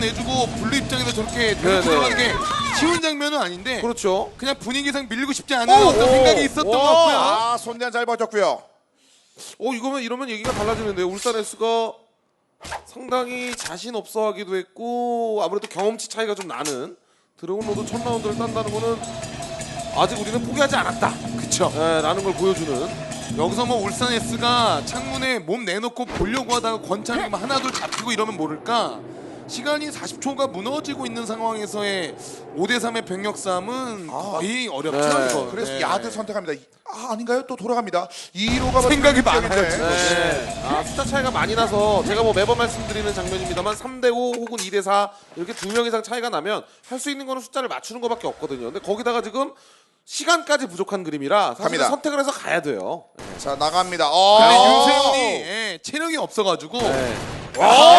내주고 블루 입장에서 저렇게 네네. 들어가는 게 쉬운 장면은 아닌데 그렇죠. 그냥 분위기상 밀리고 싶지 않은 오, 어떤 오, 생각이 있었던 와. 것 같고요. 아 손대한 잘 버텼고요. 어 이거면 이러면 얘기가 달라지는데 울산 S가 상당히 자신 없어 하기도 했고 아무래도 경험치 차이가 좀 나는 드래곤 로드 첫 라운드를 딴다는 거는 아직 우리는 포기하지 않았다. 그쵸. 예, 라는 걸 보여주는 여기서 뭐 울산 S가 창문에 몸 내놓고 보려고 하다가 권창이 뭐 하나 둘 잡히고 이러면 모를까 시간이 40초가 무너지고 있는 상황에서의 5대 3의 병력 싸움은 거의 어렵죠. 네. 이거. 그래서 네. 야드 선택합니다. 아 아닌가요? 또 돌아갑니다. 2로가 생각이 많아요, 지금. 네. 아, 숫자 차이가 많이 나서 제가 뭐 매번 말씀드리는 장면입니다만 3대 5 혹은 2대 4 이렇게 두 명 이상 차이가 나면 할 수 있는 거는 숫자를 맞추는 것밖에 없거든요. 근데 거기다가 지금 시간까지 부족한 그림이라 사실 갑니다. 선택을 해서 가야 돼요. 자 나갑니다. 근데 어. 윤세훈이 예, 체력이 없어가지고 네. 아, 아, 네, 아, 아,